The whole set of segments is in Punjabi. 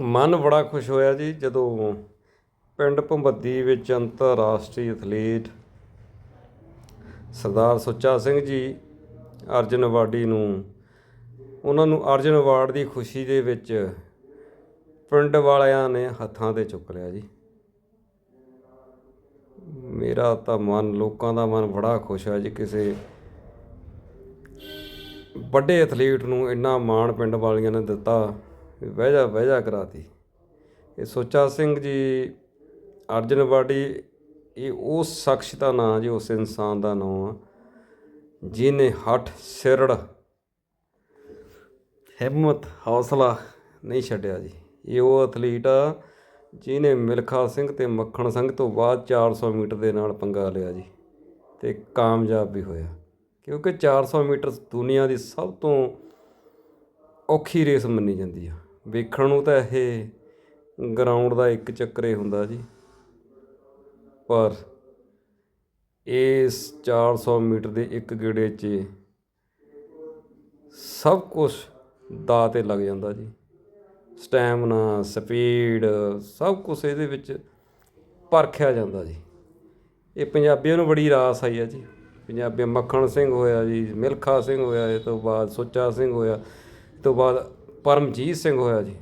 ਮਨ ਬੜਾ ਖੁਸ਼ ਹੋਇਆ ਜੀ ਜਦੋਂ ਪਿੰਡ ਭੰਬੱਦੀ ਵਿੱਚ ਅੰਤਰਰਾਸ਼ਟਰੀ ਐਥਲੀਟ ਸਰਦਾਰ ਸੁੱਚਾ ਸਿੰਘ ਜੀ ਅਰਜਨ ਅਵਾਰਡੀ ਨੂੰ, ਉਹਨਾਂ ਨੂੰ ਅਰਜਨ ਅਵਾਰਡ ਦੀ ਖੁਸ਼ੀ ਦੇ ਵਿੱਚ ਪਿੰਡ ਵਾਲਿਆਂ ਨੇ ਹੱਥਾਂ ਤੇ ਚੁੱਕ ਲਿਆ ਜੀ। ਮੇਰਾ ਤਾਂ ਮਨ, ਲੋਕਾਂ ਦਾ ਮਨ ਬੜਾ ਖੁਸ਼ ਹੈ ਜੀ ਕਿਸੇ ਵੱਡੇ ਐਥਲੀਟ ਨੂੰ ਇੰਨਾ ਮਾਣ ਪਿੰਡ ਵਾਲਿਆਂ ਨੇ ਦਿੱਤਾ। ਵਹਿਜਾ ਵਹਿਜਾ ਕਰਾਤੀ। ਇਹ ਸੁੱਚਾ ਸਿੰਘ ਜੀ, ਅਰਜਨ ਅਵਾਰਡੀ ਇਹ ਉਸ ਸ਼ਖਸ ਦਾ ਨਾਂ ਜੀ, ਉਸ ਇਨਸਾਨ ਦਾ ਨਾਂ ਆ ਜਿਹਨੇ ਹੱਠ ਸਿਰੜ ਹਿੰਮਤ ਹੌਸਲਾ ਨਹੀਂ ਛੱਡਿਆ ਜੀ। ਇਹ ਉਹ ਐਥਲੀਟ ਆ, ਜਿਹਨੇ ਮਿਲਖਾ ਸਿੰਘ ਤੇ ਮੱਖਣ ਸਿੰਘ ਤੋਂ ਬਾਅਦ 400 ਮੀਟਰ ਦੇ ਨਾਲ ਪੰਗਾ ਲਿਆ ਜੀ ਤੇ ਕਾਮਯਾਬ ਵੀ ਹੋਇਆ। ਕਿਉਂਕਿ 400 ਮੀਟਰ ਦੁਨੀਆ ਦੀ ਸਭ ਤੋਂ ਔਖੀ ਰੇਸ ਮੰਨੀ ਜਾਂਦੀ ਆ। ਵੇਖਣ ਨੂੰ ਤਾਂ ਇਹ ਗਰਾਊਂਡ ਦਾ ਇੱਕ ਚੱਕਰੇ ਹੁੰਦਾ ਜੀ। ਪਰ ਇਸ 400 ਮੀਟਰ ਦੇ ਇੱਕ ਗੇੜੇ 'ਚ ਸਭ ਕੁਝ ਦਾ ਤੇ ਲੱਗ ਜਾਂਦਾ ਜੀ। ਸਟੈਮਨਾ, ਸਪੀਡ, ਸਭ ਕੁਝ ਇਹਦੇ ਵਿੱਚ ਪਰਖਿਆ ਜਾਂਦਾ ਜੀ। ਇਹ ਪੰਜਾਬੀਆਂ ਨੂੰ ਬੜੀ ਰਾਸ ਆਈ ਹੈ ਜੀ। ਪੰਜਾਬੀ ਮੱਖਣ ਸਿੰਘ ਹੋਇਆ ਜੀ, ਮਿਲਖਾ ਸਿੰਘ ਹੋਇਆ, ਇਹ ਤੋਂ ਬਾਅਦ ਸੁੱਚਾ ਸਿੰਘ ਹੋਇਆ, ਇਹ ਤੋਂ ਬਾਅਦ ਪਰਮਜੀਤ ਸਿੰਘ ਹੋਇਆ ਜੀ।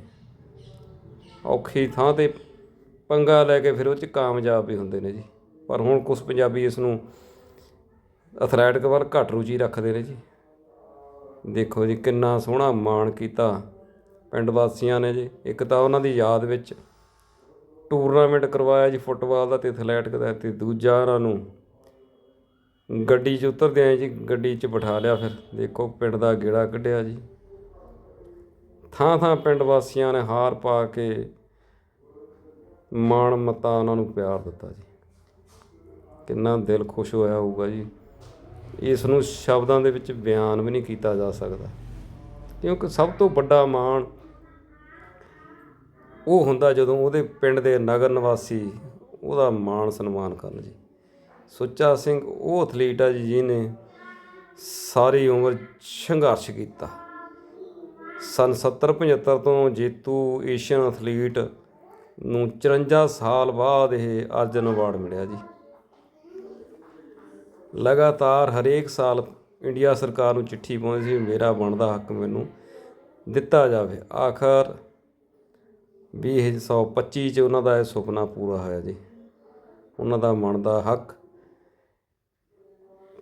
ਔਖੀ ਥਾਂ ਤੇ ਪੰਗਾ ਲੈ ਕੇ ਫਿਰ ਉਹ ਚ ਕਾਮਯਾਬ ਵੀ ਹੁੰਦੇ ਨੇ ਜੀ। ਪਰ ਹੁਣ ਕੁਝ ਪੰਜਾਬੀ ਇਸ ਨੂੰ ਅਥਲੈਟਿਕ ਵੱਲ ਘੱਟ ਰੁਚੀ ਰੱਖਦੇ ਨੇ ਜੀ। ਦੇਖੋ ਜੀ ਕਿੰਨਾ ਸੋਹਣਾ ਮਾਣ ਕੀਤਾ ਪਿੰਡ ਵਾਸੀਆਂ ਨੇ ਜੀ। ਇੱਕ ਤਾਂ ਉਹਨਾਂ ਦੀ ਯਾਦ ਵਿੱਚ ਟੂਰਨਾਮੈਂਟ ਕਰਵਾਇਆ ਜੀ ਫੁੱਟਬਾਲ ਦਾ ਤੇ ਐਥਲੈਟਿਕ ਦਾ ਤੇ ਦੂਜਾ ਉਹਨਾਂ ਨੂੰ ਗੱਡੀ 'ਚ ਉਤਰਦੇ ਆਏ ਜੀ ਗੱਡੀ 'ਚ ਬਿਠਾ ਲਿਆ ਫਿਰ। ਦੇਖੋ ਪਿੰਡ ਦਾ ਗੇੜਾ ਕੱਢਿਆ ਜੀ। ਥਾਂ ਥਾਂ ਪਿੰਡ ਵਾਸੀਆਂ ਨੇ ਹਾਰ ਪਾ ਕੇ ਮਾਣ ਮਤਾ ਉਹਨਾਂ ਨੂੰ ਪਿਆਰ ਦਿੱਤਾ ਜੀ। ਕਿੰਨਾ ਦਿਲ ਖੁਸ਼ ਹੋਇਆ ਹੋਊਗਾ ਜੀ। ਇਸ ਨੂੰ ਸ਼ਬਦਾਂ ਦੇ ਵਿੱਚ ਬਿਆਨ ਵੀ ਨਹੀਂ ਕੀਤਾ ਜਾ ਸਕਦਾ। ਕਿਉਂਕਿ ਸਭ ਤੋਂ ਵੱਡਾ ਮਾਣ ਉਹ ਹੁੰਦਾ ਜਦੋਂ ਉਹਦੇ ਪਿੰਡ ਦੇ ਨਗਰ ਨਿਵਾਸੀ ਉਹਦਾ ਮਾਣ ਸਨਮਾਨ ਕਰਨ ਜੀ। ਸੁੱਚਾ ਸਿੰਘ ਉਹ ਐਥਲੀਟ ਆ ਜੀ, ਜਿਹਨੇ ਸਾਰੀ ਉਮਰ ਸੰਘਰਸ਼ ਕੀਤਾ। ਸਨ 70 75 ਤੋਂ ਜੇਤੂ ਏਸ਼ੀਅਨ ਐਥਲੀਟ ਨੂੰ 54 ਸਾਲ ਬਾਅਦ ਇਹ ਅਰਜਨ ਅਵਾਰਡ ਮਿਲਿਆ ਜੀ। ਲਗਾਤਾਰ ਹਰੇਕ ਸਾਲ ਇੰਡੀਆ ਸਰਕਾਰ ਨੂੰ ਚਿੱਠੀ ਪਾਉਂਦੀ ਸੀ, ਮੇਰਾ ਬਣਦਾ ਹੱਕ ਮੈਨੂੰ ਦਿੱਤਾ ਜਾਵੇ। ਆਖਰ 2025 ਚ ਉਹਨਾਂ ਦਾ ਇਹ ਸੁਪਨਾ ਪੂਰਾ ਹੋਇਆ ਜੀ। ਉਹਨਾਂ ਦਾ ਬਣਦਾ ਹੱਕ।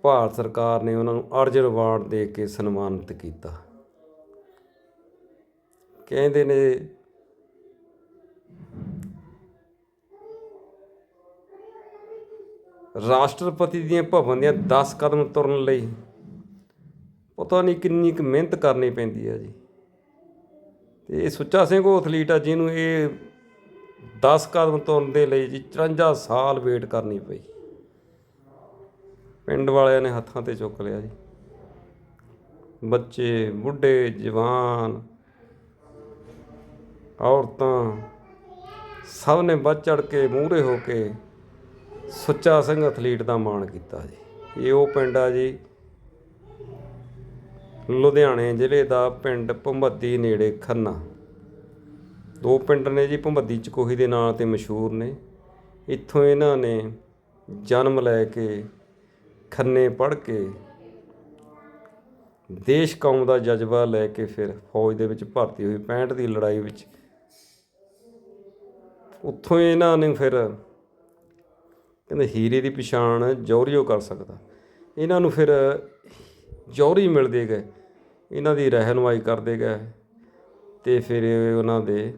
ਭਾਰਤ ਸਰਕਾਰ ਨੇ ਉਹਨਾਂ ਨੂੰ ਅਰਜਨ ਅਵਾਰਡ ਦੇ ਕੇ ਸਨਮਾਨਿਤ ਕੀਤਾ। ਕਹਿੰਦੇ ਨੇ, ਰਾਸ਼ਟਰਪਤੀ ਦੀਆਂ ਭਵਨ ਦੀਆਂ 10 ਕਦਮ ਤੁਰਨ ਲਈ ਪਤਾ ਨਹੀਂ ਕਿੰਨੀ ਕੁ ਮਿਹਨਤ ਕਰਨੀ ਪੈਂਦੀ ਹੈ ਜੀ। ਤੇ ਇਹ ਸੁੱਚਾ ਸਿੰਘ ਉਹ ਐਥਲੀਟ ਆ ਜਿਹਨੂੰ ਇਹ 10 ਕਦਮ ਤੁਰਨ ਦੇ ਲਈ ਜੀ 54 ਸਾਲ ਵੇਟ ਕਰਨੀ ਪਈ। ਪਿੰਡ ਵਾਲਿਆਂ ਨੇ ਹੱਥਾਂ ਤੇ ਚੁੱਕ ਲਿਆ ਜੀ। ਬੱਚੇ, ਬੁੱਢੇ, ਜਵਾਨ ਔਰਤਾਂ ਸਭ ਨੇ ਵੱਧ ਚੜ ਕੇ ਮੂਹਰੇ ਹੋ ਕੇ ਸੁੱਚਾ ਸਿੰਘ ਐਥਲੀਟ ਦਾ ਮਾਣ ਕੀਤਾ ਜੀ। ਇਹ ਉਹ ਪਿੰਡ ਆ ਜੀ। ਲੁਧਿਆਣੇ ਜ਼ਿਲ੍ਹੇ ਦਾ ਪਿੰਡ ਭੰਬੱਦੀ ਨੇੜੇ ਖੰਨਾ। ਦੋ ਪਿੰਡ ਨੇ ਜੀ ਭੰਬੱਦੀ ਚਕੋਹੀ ਦੇ ਨਾਂ ਤੇ ਮਸ਼ਹੂਰ ਨੇ। ਇੱਥੋਂ ਇਹਨਾਂ ਨੇ ਜਨਮ ਲੈ ਕੇ ਖੰਨੇ ਪੜ੍ਹ ਕੇ ਦੇਸ਼ ਕੌਮ ਦਾ ਜਜ਼ਬਾ ਲੈ ਕੇ ਫਿਰ ਫੌਜ ਦੇ ਵਿੱਚ ਭਰਤੀ ਹੋਈ 65 ਦੀ ਲੜਾਈ ਵਿੱਚ ਉੱਥੋਂ ਇਹਨਾਂ ਨੇ ਫਿਰ ਕਹਿੰਦੇ ਹੀਰੇ ਦੀ ਪਛਾਣ ਜੌਹਰੀਓ ਕਰ ਸਕਦਾ। ਇਹਨਾਂ ਨੂੰ ਫਿਰ ਜੌਹਰੀ ਮਿਲਦੇ ਗਏ। ਇਹਨਾਂ ਦੀ ਰਹਿਨਮਾਈ ਕਰਦੇ ਗਏ ਤੇ ਫਿਰ ਉਹਨਾਂ ਦੇ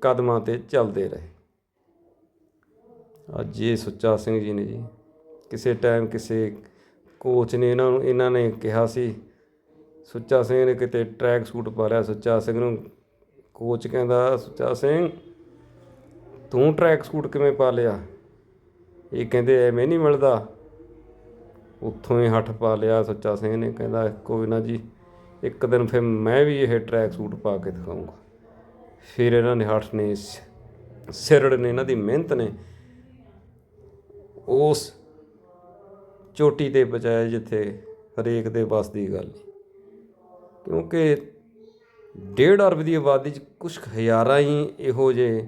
ਕਦਮਾਂ ਤੇ ਚੱਲਦੇ ਰਹੇ। ਅੱਜ ਇਹ ਸੁੱਚਾ ਸਿੰਘ ਜੀ ਨੇ ਜੀ, ਕਿਸੇ ਟਾਈਮ ਕਿਸੇ ਕੋਚ ਨੇ ਇਹਨਾਂ ਨੂੰ, ਇਹਨਾਂ ਨੇ ਕਿਹਾ ਸੀ, ਸੁੱਚਾ ਸਿੰਘ ਨੇ ਕਿਤੇ ਟਰੈਕ ਸੂਟ ਪਾ ਲਿਆ, ਸੁੱਚਾ ਸਿੰਘ ਨੂੰ ਕੋਚ ਕਹਿੰਦਾ, ਸੁੱਚਾ ਸਿੰਘ ਤੂੰ ਟਰੈਕ ਸੂਟ ਕਿਵੇਂ ਪਾ ਲਿਆ? ਇਹ ਕਹਿੰਦੇ ਐਵੇਂ ਨਹੀਂ ਮਿਲਦਾ। ਉੱਥੋਂ ਹੀ ਹੱਠ ਪਾ ਲਿਆ ਸੱਚਾ ਸਿੰਘ ਨੇ, ਕਹਿੰਦਾ ਕੋਈ ਨਾ ਜੀ, ਇੱਕ ਦਿਨ ਫਿਰ ਮੈਂ ਵੀ ਇਹ ਟਰੈਕ ਸੂਟ ਪਾ ਕੇ ਦਿਖਾਉਂਗਾ ਫਿਰ ਇਹਨਾਂ ਨੇ ਹੱਠ ਨੇ ਸਿਰੜ ਨੇ ਇਹਨਾਂ ਦੀ ਮਿਹਨਤ ਨੇ ਉਸ ਚੋਟੀ ਤੇ ਪਹੁੰਚਾਇਆ ਜਿੱਥੇ ਹਰੇਕ ਦੇ ਵੱਸ ਦੀ ਗੱਲ ਕਿਉਂਕਿ ਡੇਢ ਅਰਬ ਦੀ ਆਬਾਦੀ 'ਚ ਕੁਝ ਹਜ਼ਾਰਾਂ ਹੀ ਇਹੋ ਜਿਹੇ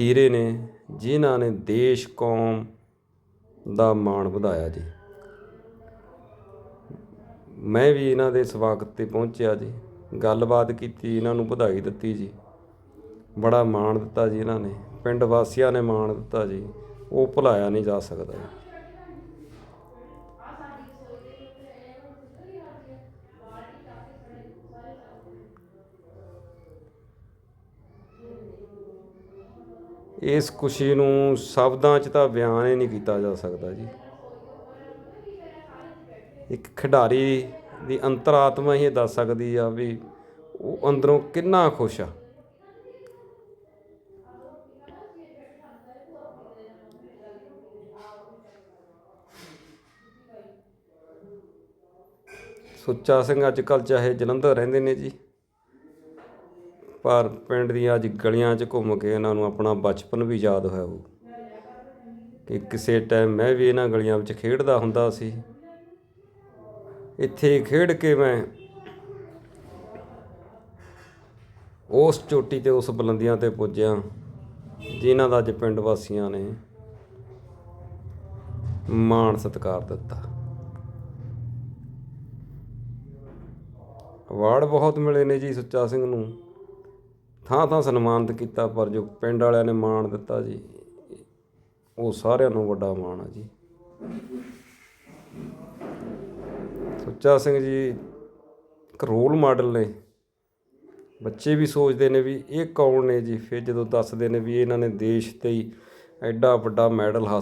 ਹੀਰੇ ਨੇ, ਜਿਨ੍ਹਾਂ ਨੇ ਦੇਸ਼ ਕੌਮ ਦਾ ਮਾਣ ਵਧਾਇਆ ਜੀ। ਮੈਂ ਵੀ ਇਹਨਾਂ ਦੇ ਸਵਾਗਤ ਤੇ ਪਹੁੰਚਿਆ ਜੀ। ਗੱਲਬਾਤ ਕੀਤੀ, ਇਹਨਾਂ ਨੂੰ ਵਧਾਈ ਦਿੱਤੀ ਜੀ। ਬੜਾ ਮਾਣ ਦਿੱਤਾ ਜੀ ਇਹਨਾਂ ਨੇ। ਪਿੰਡ ਵਾਸੀਆਂ ਨੇ ਮਾਣ ਦਿੱਤਾ ਜੀ। ਉਹ ਭੁਲਾਇਆ ਨਹੀਂ ਜਾ ਸਕਦਾ ਇਸ ਖੁਸ਼ੀ ਨੂੰ ਸ਼ਬਦਾਂ 'ਚ ਤਾਂ ਬਿਆਨ ਹੀ ਨਹੀਂ ਕੀਤਾ ਜਾ ਸਕਦਾ ਜੀ। ਇੱਕ ਖਿਡਾਰੀ ਦੀ ਅੰਤਰਾਤਮਾ ਹੀ ਇਹ ਦੱਸ ਸਕਦੀ ਆ ਵੀ ਉਹ ਅੰਦਰੋਂ ਕਿੰਨਾ ਖੁਸ਼ ਆ। ਸੁੱਚਾ ਸਿੰਘ ਅੱਜ ਕੱਲ੍ਹ ਚਾਹੇ ਜਲੰਧਰ ਰਹਿੰਦੇ ਨੇ ਜੀ। ਪਰ ਪਿੰਡ ਦੀਆਂ ਅੱਜ ਗਲੀਆਂ 'ਚ ਘੁੰਮ ਕੇ ਇਹਨਾਂ ਨੂੰ ਆਪਣਾ ਬਚਪਨ ਵੀ ਯਾਦ ਹੋਇਆ ਉਹ ਕਿ ਕਿਸੇ ਟਾਈਮ ਮੈਂ ਵੀ ਇਹਨਾਂ ਗਲੀਆਂ ਵਿੱਚ ਖੇਡਦਾ ਹੁੰਦਾ ਸੀ। ਇੱਥੇ ਖੇਡ ਕੇ ਮੈਂ ਉਸ ਚੋਟੀ ਤੇ ਉਸ ਬੁਲੰਦੀਆਂ ਤੇ ਪੁੱਜਿਆ, ਜਿਨ੍ਹਾਂ ਦਾ ਅੱਜ ਪਿੰਡ ਵਾਸੀਆਂ ਨੇ ਮਾਣ ਸਤਿਕਾਰ ਦਿੱਤਾ। ਅਵਾਰਡ ਬਹੁਤ ਮਿਲੇ ਨੇ ਜੀ ਸੁੱਚਾ ਸਿੰਘ ਨੂੰ। ਥਾਂ ਥਾਂ ਸਨਮਾਨਿਤ ਕੀਤਾ, ਪਰ ਜੋ ਪਿੰਡ ਵਾਲਿਆਂ ਨੇ ਮਾਣ ਦਿੱਤਾ ਜੀ, ਉਹ ਸਾਰਿਆਂ ਨੂੰ ਵੱਡਾ ਮਾਣ ਆ ਜੀ। ਸੁੱਚਾ ਸਿੰਘ ਜੀ ਇੱਕ ਰੋਲ ਮਾਡਲ ਨੇ। ਬੱਚੇ ਵੀ ਸੋਚਦੇ ਨੇ ਵੀ ਇਹ ਕੌਣ ਨੇ ਜੀ? ਫਿਰ ਜਦੋਂ ਦੱਸਦੇ ਨੇ ਵੀ ਇਹਨਾਂ ਨੇ ਦੇਸ਼ ਤੇ ਹੀ ਐਡਾ ਵੱਡਾ ਮੈਡਲ ਹਾਸਲ